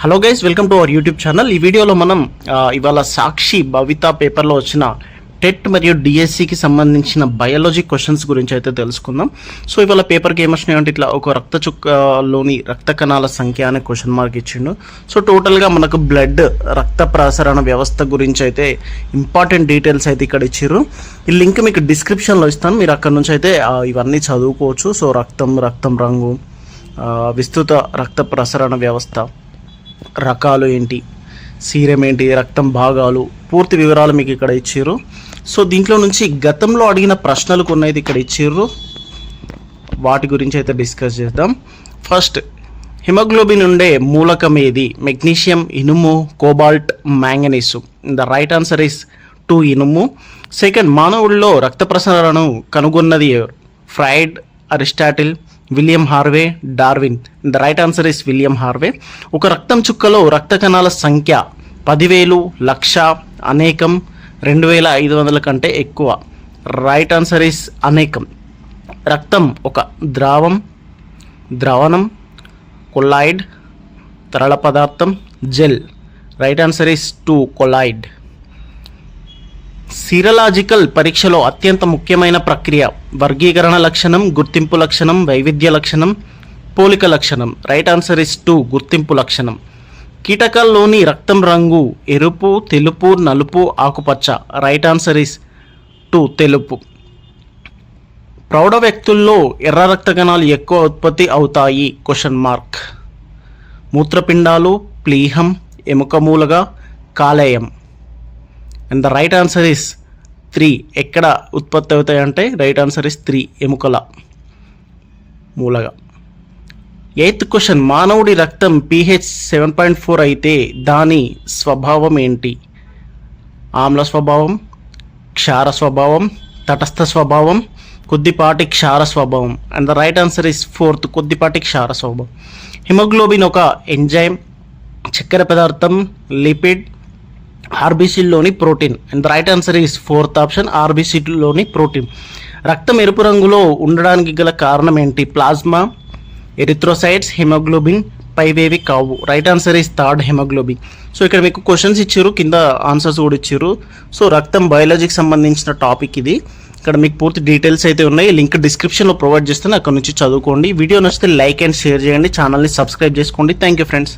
Hello guys welcome to our YouTube channel ఈ వీడియోలో మనం ఇవాళ సాక్షి భవిత పేపర్లో వచ్చిన టెట్ మరియు డిఎస్సికి సంబంధించిన బయాలజీ క్వశ్చన్స్ గురించి అయితే తెలుసుకుందాం. సో ఇవాళ పేపర్కి ఏమొచ్చినాయి అంటే ఇట్లా ఒక రక్త చుక్కలోని రక్త కణాల సంఖ్య అనే క్వశ్చన్ మార్క్ ఇచ్చిండు. సో టోటల్గా మనకు బ్లడ్ రక్త ప్రసరణ వ్యవస్థ గురించి అయితే ఇంపార్టెంట్ డీటెయిల్స్ అయితే ఇక్కడ ఇచ్చారు ఈ లింక్ మీకు డిస్క్రిప్షన్లో ఇస్తాను. మీరు అక్కడ నుంచి అయితే ఇవన్నీ చదువుకోవచ్చు. సో రక్తం రక్తం రంగు విస్తృత రక్త ప్రసరణ వ్యవస్థ రకాలు ఏంటి? సీరం ఏంటి? రక్తం భాగాలు? పూర్తి వివరాలు మీకు ఇక్కడ ఇచ్చారు. సో దీంట్లో నుంచి గతంలో అడిగిన ప్రశ్నలు కొన్ని అయితే ఇక్కడ ఇచ్చారు. వాటి గురించి అయితే డిస్కస్ చేద్దాం. ఫస్ట్ హిమోగ్లోబిన్ ఉండే మూలకం ఏది? మెగ్నీషియం ఇనుము cobalt manganese. The right answer is two ఇనుము. సెకండ్ మానవుల్లో రక్త ప్రసరణను కనుగొన్నది Freud Aristotle William Harvey Darwin. The right answer is William Harvey. ఒక రక్తం చుక్కలో రక్త కణాల సంఖ్య పదివేలు లక్ష అనేకం రెండు వేల ఐదు వందల కంటే ఎక్కువ. రైట్ ఆన్సర్ ఇస్ అనేకం. రక్తం ఒక ద్రావం ద్రావణం కొలాయిడ్ తరళ పదార్థం gel. Right answer is two colloid serological పరీక్షలో అత్యంత ముఖ్యమైన ప్రక్రియ వర్గీకరణ లక్షణం గుర్తింపు లక్షణం వైవిధ్య లక్షణం పోలిక లక్షణం. రైట్ ఆన్సర్ ఇస్ టు గుర్తింపు లక్షణం. కీటకాల్లోని రక్తం రంగు ఎరుపు తెలుపు నలుపు ఆకుపచ్చ. రైట్ ఆన్సర్ ఇస్ టు తెలుపు. ప్రౌఢ వ్యక్తుల్లో ఎర్ర రక్త కణాలు ఎక్కువ ఉత్పత్తి అవుతాయి? క్వశ్చన్ మార్క్ మూత్రపిండాలు ప్లీహం ఎముకమూలగా కాలేయం. And the right answer is three ఎక్కడ ఉత్పత్తి అవుతాయంటే రైట్ ఆన్సర్ ఇస్ త్రీ ఎముకల. మూలగా. ఎయిత్ క్వశ్చన్ మానవుడి రక్తం పీహెచ్ సెవెన్ పాయింట్ ఫోర్ అయితే దాని స్వభావం ఏంటి? ఆమ్ల స్వభావం క్షార స్వభావం తటస్థ స్వభావం కొద్దిపాటి క్షార స్వభావం. And the right answer is fourth కొద్దిపాటి క్షార స్వభావం. హిమోగ్లోబిన్ ఒక ఎంజైమ్ చక్కెర పదార్థం lipid ఆర్బీసీలోని protein. And the right answer is fourth option ఆర్బీసీలోని protein. రక్తం ఎరుపు రంగులో ఉండడానికి గల కారణం ఏంటి? ప్లాజ్మా ఎరిథ్రోసైట్స్ హిమోగ్లోబిన్ పైవేవి కావు. Right answer is third haemoglobin. So ఇక్కడ మీకు క్వశ్చన్స్ ఇచ్చారు కింద ఆన్సర్స్ కూడా ఇచ్చారు. సో రక్తం బయాలజీకి సంబంధించిన టాపిక్ ఇది. ఇక్కడ మీకు పూర్తి డీటెయిల్స్ అయితే ఉన్నాయి. లింక్ డిస్క్రిప్షన్లో ప్రొవైడ్ చేస్తాను. అక్కడ నుంచి చదువుకోండి. వీడియో నచ్చితే లైక్ అండ్ షేర్ చేయండి. ఛానల్ని సబ్స్క్రైబ్ చేసుకోండి. Thank you friends